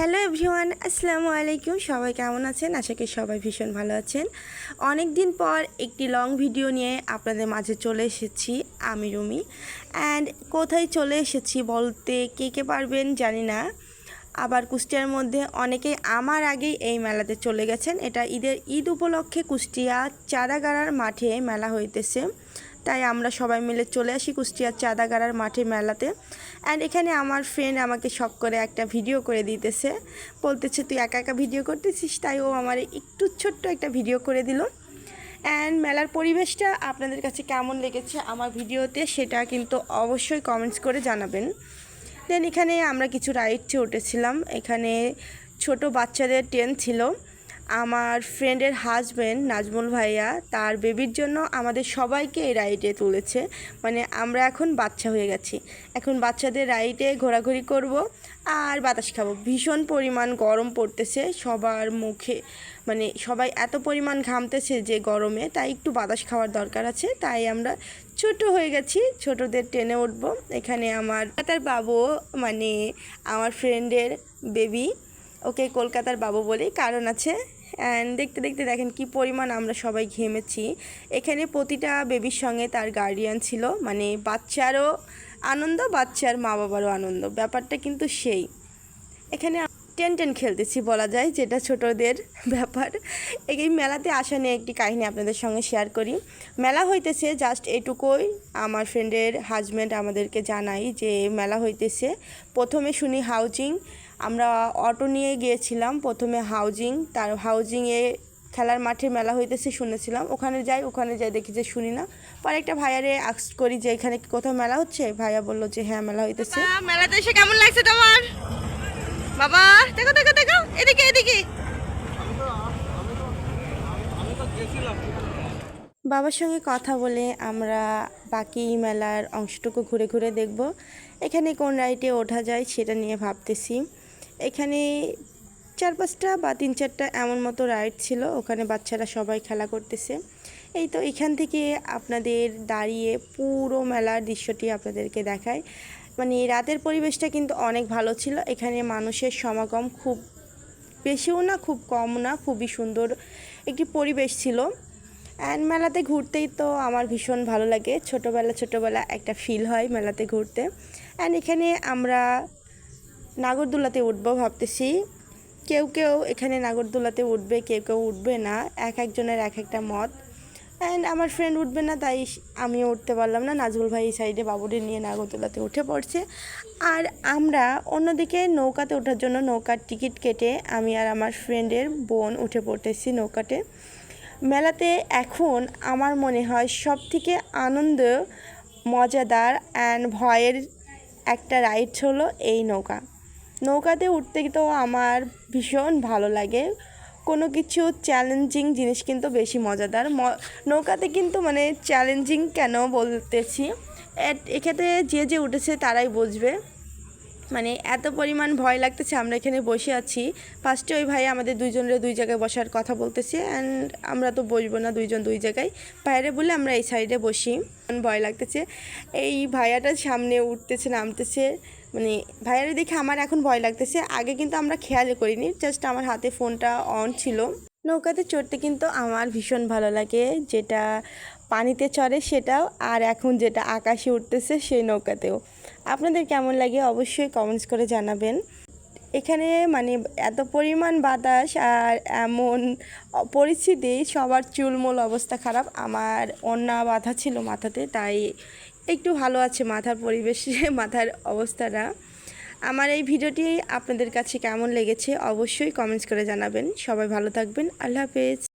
Hello everyone, আসসালামু আলাইকুম। সবাই কেমন আছেন? আশা করি সবাই ভীষণ ভালো আছেন। অনেক দিন পর একটি লং ভিডিও নিয়ে আপনাদের মাঝে চলে এসেছি, আমি রুমি। অ্যান্ড কোথায় চলে এসেছি বলতে কে কে পারবেন জানি না। আবার কুষ্টিয়ার মধ্যে অনেকেই আমার আগেই এই মেলাতে চলে গেছেন। এটা ঈদের ঈদ উপলক্ষে কুষ্টিয়া চাঁদাগাড়ার মাঠে মেলা হইতেছে। তাই আমরা সবাই মিলে চলে আসি কুষ্টিয়ার চাঁদাগাড়ার মাঠে মেলাতে। অ্যান্ড এখানে আমার ফ্রেন্ড আমাকে শখ করে একটা ভিডিও করে দিতেছে। বলতেছে, তুই একা একা ভিডিও করতেছিস? তাই ও আমার একটু ছোট্ট একটা ভিডিও করে দিল। অ্যান্ড মেলার পরিবেশটা আপনাদের কাছে কেমন লেগেছে আমার ভিডিওতে সেটা কিন্তু অবশ্যই কমেন্টস করে জানাবেন। দেন এখানে আমরা কিছু রাইডসে উঠেছিলাম। এখানে ছোট বাচ্চাদের ট্রেন ছিল। আমার ফ্রেন্ডের হাজব্যান্ড নাজমুল ভাইয়া, তার বেবির জন্য আমাদের সবাইকে এই রাইডে তুলেছে। মানে আমরা এখন বাচ্চা হয়ে গেছি। এখন বাচ্চাদের রাইডে ঘোরাঘুরি করব আর বাতাস খাব। ভীষণ পরিমাণ গরম পড়তেছে, সবার মুখে মানে সবাই এত পরিমাণ ঘামতেছে যে গরমে, তাই একটু বাতাস খাওয়ার দরকার আছে। তাই আমরা ছোট হয়ে গেছি, ছোটদের ট্রেনে উঠবো। এখানে আমার তার বাবু মানে আমার ফ্রেন্ডের বেবি ওকে কলকাতার বাবু বলি কারণ আছে। অ্যান্ড দেখতে দেখতে দেখেন কি পরিমাণ আমরা সবাই ঘেমেছি। এখানে প্রতিটা বেবির সঙ্গে তার গার্ডিয়ান ছিল। মানে বাচ্চারও আনন্দ, বাচ্চার মা বাবারও আনন্দ। ব্যাপারটা কিন্তু সেই। এখানে টেন টেন খেলতেছি বলা যায়, যেটা ছোটদের ব্যাপার। এই মেলাতে আসা নিয়ে একটি কাহিনী আপনাদের সঙ্গে শেয়ার করি। মেলা হইতেছে জাস্ট এটুকুই। আমার ফ্রেন্ডের হাজব্যান্ড আমাদেরকে জানাই যে মেলা হইতেছে। প্রথমে শুনি হাউজিং আমরা অটো নিয়ে গিয়েছিলাম প্রথমে হাউজিং তার হাউজিংয়ে খেলার মাঠে মেলা হইতেছে শুনেছিলাম। ওখানে যাই ওখানে যাই দেখি যে শুনি না। পরে একটা ভাইয়ারে আক্স করি যে এখানে কি কোথাও মেলা হচ্ছে? ভাইয়া বলল যে হ্যাঁ মেলা হইতেছে। মেলাতে এসে কেমন লাগছে তোমার? বাবা দেখো দেখো দেখো এদিকে এদিকে। বাবার সঙ্গে কথা বলে আমরা বাকি মেলার অংশটুকু ঘুরে ঘুরে দেখব। এখানে কোন রাইডে ওঠা যায় সেটা নিয়ে ভাবতেছি। এখানে চার পাঁচটা বা তিন চারটা এমন মতো রাইড ছিল, ওখানে বাচ্চারা সবাই খেলা করতেছে। এই তো এখান থেকে আপনাদের দাঁড়িয়ে পুরো মেলার দৃশ্যটি আপনাদেরকে দেখায় মানে রাতের পরিবেশটা কিন্তু অনেক ভালো ছিল, এখানে মানুষের সমাগম খুব বেশিও না, খুব কম না, খুবই সুন্দর একটি পরিবেশ ছিল। অ্যান্ড মেলাতে ঘুরতেই তো আমার ভীষণ ভালো লাগে, ছোটোবেলা ছোটোবেলা একটা ফিল হয় মেলাতে ঘুরতে। অ্যান্ড এখানে আমরা নাগরদোলাতে উঠবো ভাবতেছি। কেউ কেউ এখানে নাগরদোলাতে উঠবে, কেউ কেউ উঠবে না। এক একজনের এক একটা মত। অ্যান্ড আমার ফ্রেন্ড উঠবে না, তাই আমিও উঠতে পারলাম না। নাজমুল ভাই এই সাইডে বাবুটি নিয়ে নাগরদোলাতে উঠে পড়ছে। আর আমরা অন্যদিকে নৌকাতে ওঠার জন্য নৌকার টিকিট কেটে আমি আর আমার ফ্রেন্ডের বোন উঠে পড়তেছি নৌকাতে। মেলাতে এখন আমার মনে হয় সব থেকে আনন্দ, মজাদার অ্যান্ড ভয়ের একটা রাইড হলো এই নৌকা। নৌকাতে উঠতে তো আমার ভীষণ ভালো লাগে। কোনো কিছু চ্যালেঞ্জিং জিনিস কিন্তু বেশি মজাদার। নৌকাতে কিন্তু মানে চ্যালেঞ্জিং কেন বলতেছি? এক্ষেত্রে যে যে উঠেছে তারাই বুঝবে। মানে এত পরিমাণ ভয় লাগতেছে, আমরা এখানে বসে আছি। ফার্স্টে ওই ভাই আমাদের দুইজনের দুই জায়গায় বসার কথা বলতেছে অ্যান্ড আমরা তো বসবো না দুইজন দুই জায়গায়। বাইরে বলে আমরা এই সাইডে বসি ভয় লাগতেছে। এই ভাইয়াটা সামনে উঠতেছে, নামতেছে মানে ভাইয়ারে দেখে আমার এখন ভয় লাগতেছে। আগে কিন্তু আমরা খেয়াল করিনি জাস্ট আমার হাতে ফোনটা অন ছিল। নৌকাতে চড়তে কিন্তু আমার ভীষণ ভালো লাগে। যেটা পানিতে চড়ে সেটাও, আর এখন যেটা আকাশে উঠতেছে সেই নৌকাতেও। আপনাদের কেমন লাগে অবশ্যই কমেন্টস করে জানাবেন। এখানে মানে এত পরিমাণ বাতাস আর এমন পরিস্থিতি, সবার চুলমুল অবস্থা খারাপ। আমার অন্যা বাধা ছিল মাথাতে, তাই একটু ভালো আছে মাথার পরিবেশে, মাথার অবস্থাটা। আমার এই ভিডিওটি আপনাদের কাছে কেমন লেগেছে অবশ্যই কমেন্টস করে জানাবেন। সবাই ভালো থাকবেন। আল্লাহ হাফেজ।